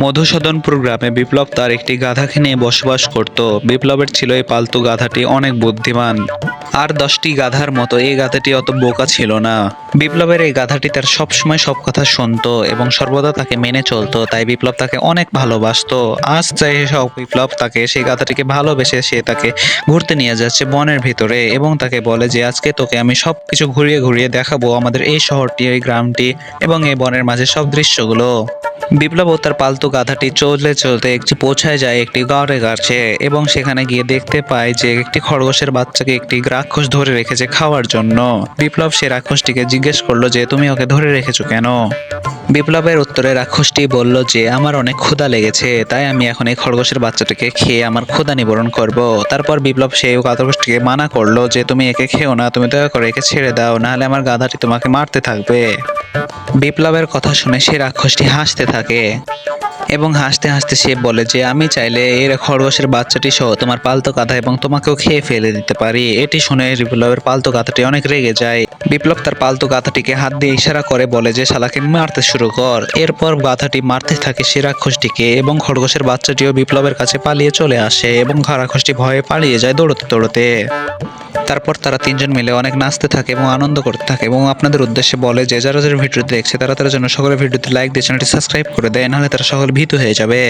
মধুসূদনপুর গ্রামে বিপ্লব তার একটি গাধাকে নিয়ে বসবাস করত। বিপ্লবের ছিল এই পালতু গাধাটি অনেক বুদ্ধিমান। আর দশটি গাধার মতো এই গাধাটি অত বোকা ছিল না। বিপ্লবের এই গাধাটি তার সবসময় সব কথা শুনতো এবং সর্বদা তাকে মেনে চলতো, তাই বিপ্লব তাকে অনেক ভালোবাসতো। আজ চাই সব বিপ্লব তাকে সেই গাধাটিকে ভালোবেসে সে তাকে ঘুরতে নিয়ে যাচ্ছে বনের ভিতরে এবং তাকে বলে যে, আজকে তোকে আমি সব কিছু ঘুরিয়ে ঘুরিয়ে দেখাবো আমাদের এই শহরটি, এই গ্রামটি এবং এই বনের মাঝে সব দৃশ্যগুলো। বিপ্লব ও তার পালতু গাধাটি চলতে চলতে একটি পৌঁছায় যায় একটি গড়ে গাছে এবং সেখানে গিয়ে দেখতে পায় যে একটি খরগোশের বাচ্চাকে একটি রাক্ষস ধরে রেখেছে খাওয়ার জন্য। বিপ্লব সে রাক্ষসটিকে জিজ্ঞেস করল যে, তুমি ওকে ধরে রেখেছো কেন? বিপ্লবের উত্তরে রাক্ষসটি বলল যে, আমার অনেক ক্ষুধা লেগেছে, তাই আমি এখন এই খরগোশের বাচ্চাটিকে খেয়ে আমার ক্ষুধা নিবারণ করব। তারপর বিপ্লব সেই খরগোশটিকে মানা করল যে, তুমি একে খেও না, তুমি দয়া করে একে ছেড়ে দাও, নাহলে আমার গাধাটি তোমাকে মারতে থাকবে। বিপ্লবের কথা শুনে সে রাক্ষসটি হাসতে থাকে এবং হাসতে হাসতে সে বলে যে, আমি চাইলে এর খরগোশের বাচ্চাটি সহ তোমার পালতো গাধা এবং তোমাকেও খেয়ে ফেলে দিতে পারি। এটি শুনে বিপ্লবের পালতো গাধাটি অনেক রেগে যায়। বিপ্লব তার পালতো গাধাটিকে হাত দিয়ে ইশারা করে বলে যে, শালাকে মারতে শুরু কর। এরপর গাধাটি মারতে থাকে সে রাক্ষসটিকে এবং খরগোশের বাচ্চাটিও বিপ্লবের কাছে পালিয়ে চলে আসে এবং রাক্ষসটি ভয়ে পালিয়ে যায় দৌড়তে দৌড়তে। তারপর তারা তিনজন মিলে অনেক নাচতে থাকে এবং আনন্দ করতে থাকে এবং আপনাদের উদ্দেশ্যে বলে যে, যারা যারা ভিডিওটি দেখছে, তারা তারা যেন সকলে ভিডিওতে লাইক দিয়ে চ্যানেলটি সাবস্ক্রাইব করে দেয়, নাহলে তারা সকল ভীত হয়ে যাবে।